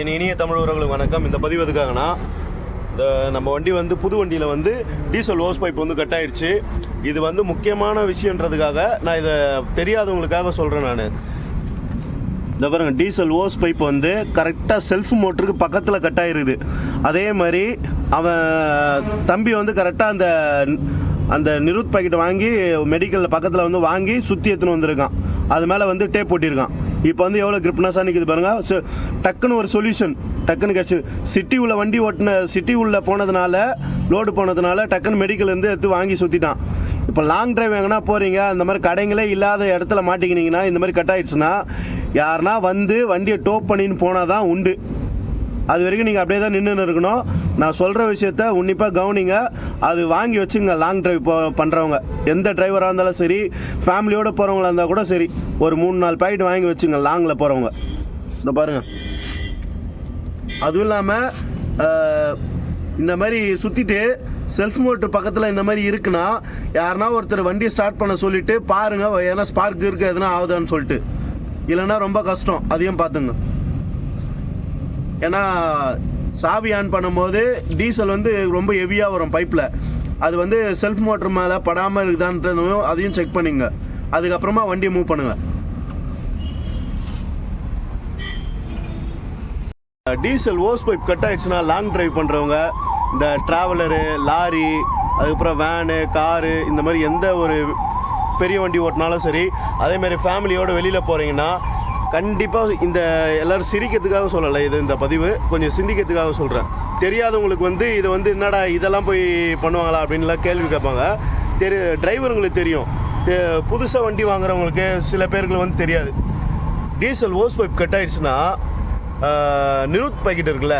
என் இனிய தமிழ் உறவுகளுக்கு வணக்கம். இந்த பதிவு எதுக்காகனா இந்த நம்ம வண்டி வந்து புது வண்டியில் வந்து டீசல் ஓஸ் பைப் வந்து கட் ஆயிடுச்சு இது வந்து முக்கியமான விஷயன்றதுக்காக நான் இதை தெரியாதவங்களுக்காக சொல்கிறேன் நான். இந்த பாருங்க டீசல் ஓஸ் பைப் வந்து கரெக்டாக செல்ஃப் மோட்டருக்கு பக்கத்தில் கட் ஆயிருக்குது அதே மாதிரி அவன் தம்பி வந்து கரெக்டாக அந்த அந்த நிருத் பாக்கெட் வாங்கி மெடிக்கலில் பக்கத்தில் வந்து வாங்கி சுற்றி எடுத்துன்னு வந்திருக்கான். அது மேலே வந்து டேப் போட்டிருக்கான் இப்போ வந்து எவ்வளோ கிரிப்னஸாக நிற்குது பாருங்க. ஸோ டக்குன்னு ஒரு சொல்யூஷன் டக்குன்னு கிடச்சிது. சிட்டி உள்ள வண்டி ஓட்டின சிட்டி உள்ள போனதுனால லோடு போனதுனால டக்குன்னு மெடிக்கல் இருந்து எடுத்து வாங்கி சுற்றிட்டான் இப்போ லாங் டிரைவ் எங்கன்னா போகிறீங்க அந்த மாதிரி கடைங்களே இல்லாத இடத்துல மாட்டிக்கினீங்கன்னா இந்த மாதிரி கட் ஆயிடுச்சுன்னா யாருனா வந்து வண்டியை டோப் பண்ணின்னு போனால் தான் உண்டு. அது வரைக்கும் நீங்கள் அப்படியே தான் நின்றுன்னு இருக்கணும். நான் சொல்கிற விஷயத்த உன்னிப்பாக கவனிங்க. அது வாங்கி வச்சுங்க லாங் டிரைவ் போ பண்ணுறவங்க எந்த டிரைவராக இருந்தாலும் சரி ஃபேமிலியோடு போகிறவங்களா இருந்தால் கூட சரி. ஒரு மூணு நாலு பாக்கெட் வாங்கி வச்சுங்க லாங்கில் போகிறவங்க இந்த பாருங்கள் அதுவும் இல்லாமல் இந்த மாதிரி சுற்றிட்டு செல்ஃப் மோட்டர் பக்கத்தில் இந்த மாதிரி இருக்குன்னா யாருனா ஒருத்தர் வண்டியை ஸ்டார்ட் பண்ண சொல்லிவிட்டு பாருங்கள் எதனா ஸ்பார்க் இருக்குது எதனா ஆகுதான்னு சொல்லிட்டு. இல்லைன்னா ரொம்ப கஷ்டம் அதையும் பார்த்துங்க. ஏன்னா சாவி ஆன் பண்ணும்போது டீசல் வந்து ரொம்ப ஹெவியாக வரும் பைப்பில் அது வந்து செல்ஃப் மோட்டர் மேலே படாமல் இருக்குதான்றதையும் அதையும் செக் பண்ணிங்க. அதுக்கப்புறமா வண்டியை மூவ் பண்ணுங்கள் டீசல் ஓஸ் பைப் கட் ஆயிடுச்சுன்னா லாங் டிரைவ் பண்ணுறவங்க இந்த ட்ராவலரு லாரி அதுக்கப்புறம் வேனு காரு இந்த மாதிரி எந்த ஒரு பெரிய வண்டி ஓட்டினாலும் சரி அதே மாதிரி ஃபேமிலியோடு வெளியில் போகிறீங்கன்னா கண்டிப்பாக இந்த எல்லோரும் சிரிக்கிறதுக்காக சொல்லலை இது இந்த பதிவு. கொஞ்சம் சிந்திக்கிறதுக்காக சொல்கிறேன் தெரியாதவங்களுக்கு வந்து இதை வந்து என்னடா இதெல்லாம் போய் பண்ணுவாங்களா அப்படின்லாம் கேள்வி கேட்பாங்க. தெரி டிரைவருங்களுக்கு தெரியும். புதுசாக வண்டி வாங்குறவங்களுக்கு சில பேருக்கு வந்து தெரியாது. டீசல் ஓஸ் பைப் கட் ஆயிடுச்சுன்னா நிருத் பாக்கெட் இருக்குல்ல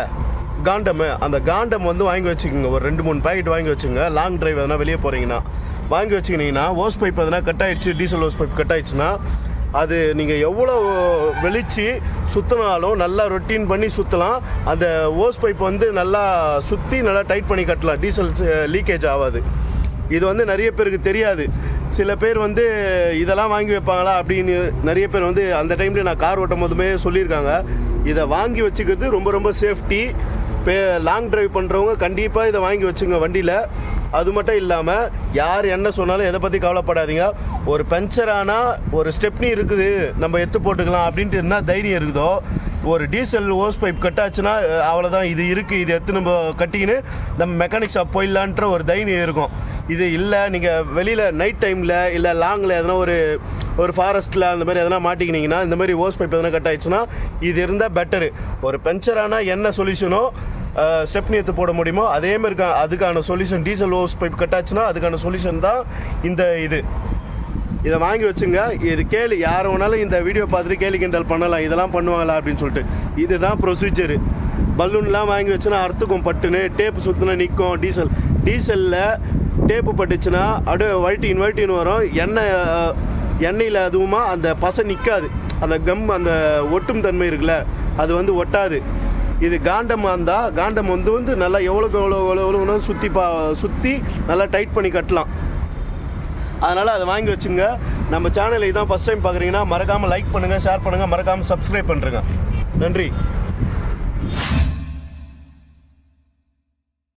காண்டம் அந்த காண்டம் வந்து வாங்கி வச்சுக்கோங்க. ஒரு ரெண்டு மூணு பாக்கெட் வாங்கி வச்சுங்க லாங் டிரைவ் எதனா வெளியே போகிறீங்கன்னா வாங்கி வச்சுக்கினீங்கன்னா ஓஸ் பைப் எதனா கட் ஆயிடுச்சு டீசல் ஓஸ் பைப் கட் ஆயிடுச்சுன்னா அது நீங்கள் எவ்வளோ வெளிச்சு சுற்றினாலும் நல்லா ரொட்டீன் பண்ணி சுற்றலாம் அந்த ஓஸ் பைப் வந்து நல்லா சுற்றி நல்லா டைட் பண்ணி கட்டலாம். டீசல் லீக்கேஜ் eh, ஆகாது. இது வந்து நிறைய பேருக்கு தெரியாது. சில பேர் வந்து இதெல்லாம் வாங்கி வைப்பாங்களா அப்படின்னு நிறைய பேர் வந்து அந்த டைமில் நான் கார் ஓட்டும் போதுமே சொல்லியிருக்காங்க. இதை வாங்கி வச்சுக்கிறது ரொம்ப ரொம்ப சேஃப்டி பே லாங் டிரைவ் பண்ணுறவங்க கண்டிப்பாக இதை வாங்கி வச்சுங்க வண்டியில். அது மட்டும் இல்லாமல் யார் என்ன சொன்னாலும் எதை பற்றி கவலைப்படாதீங்க. ஒரு பஞ்சர் ஆனால் ஒரு ஸ்டெப்னி இருக்குது நம்ம எடுத்து போட்டுக்கலாம் அப்படின்ட்டு என்ன தைரியம் இருக்குதோ ஒரு டீசல் ஓஸ் பைப் கட்டாச்சுன்னா அவ்வளோதான் இது இருக்குது இது எடுத்து நம்ம கட்டிக்கின்னு நம்ம மெக்கானிக் ஷாப் போயிடலான்ற ஒரு தைரியம் இருக்கும். இது இல்லை நீங்கள் வெளியில் நைட் டைமில் இல்லை லாங்கில் எதனா ஒரு ஒரு ஃபாரஸ்ட்டில் அந்த மாதிரி எதனா மாட்டிக்கினீங்கன்னா இந்த மாதிரி ஓஸ் பைப் எதனா கட் ஆயிடுச்சுன்னா இது இருந்தால் பெட்டரு ஒரு பஞ்சரானா என்ன சொல்யூஷனோ ஸ்டெப்னி எடுத்து போட முடியுமோ அதே மாதிரி அதுக்கான சொல்யூஷன் டீசல் ஓஸ் பைப் கட்டாச்சுன்னா அதுக்கான சொல்யூஷன் தான் இந்த இது. இதை வாங்கி வச்சுங்க. இது கேளு யார் வேணாலும் இந்த வீடியோ பார்த்துட்டு கேலி கிண்டல் பண்ணலாம். இதெல்லாம் பண்ணுவாங்களா அப்படின்னு சொல்லிட்டு. இதுதான் ப்ரொசீஜரு பலூன்லாம் வாங்கி வச்சுன்னா அறுத்துக்கும் பட்டுன்னு டேப்பு சுற்றினா நிற்கும் டீசல் டீசலில் டேப்பு பட்டுச்சுன்னா அப்படியே வயிட்டின் வயிட்டின்னு வரும். எண்ணெய் எண்ணெயில் அதுவுமா அந்த பசை நிற்காது அந்த கம் அந்த ஒட்டும் தன்மை இருக்குல்ல அது வந்து ஒட்டாது. இது காண்டமாக இருந்தால் காண்டம் வந்து வந்து நல்லா எவ்வளோக்கு எவ்வளோ எவ்வளோ எவ்வளோ சுற்றி பா சுற்றி நல்லா டைட் பண்ணி கட்டலாம். அதனால் அதை வாங்கி வச்சுங்க. நம்ம சேனலை இதான் ஃபஸ்ட் டைம் பார்க்குறீங்கன்னா மறக்காமல் லைக் பண்ணுங்கள் ஷேர் பண்ணுங்கள் மறக்காமல் சப்ஸ்கிரைப் பண்ணுறேங்க நன்றி.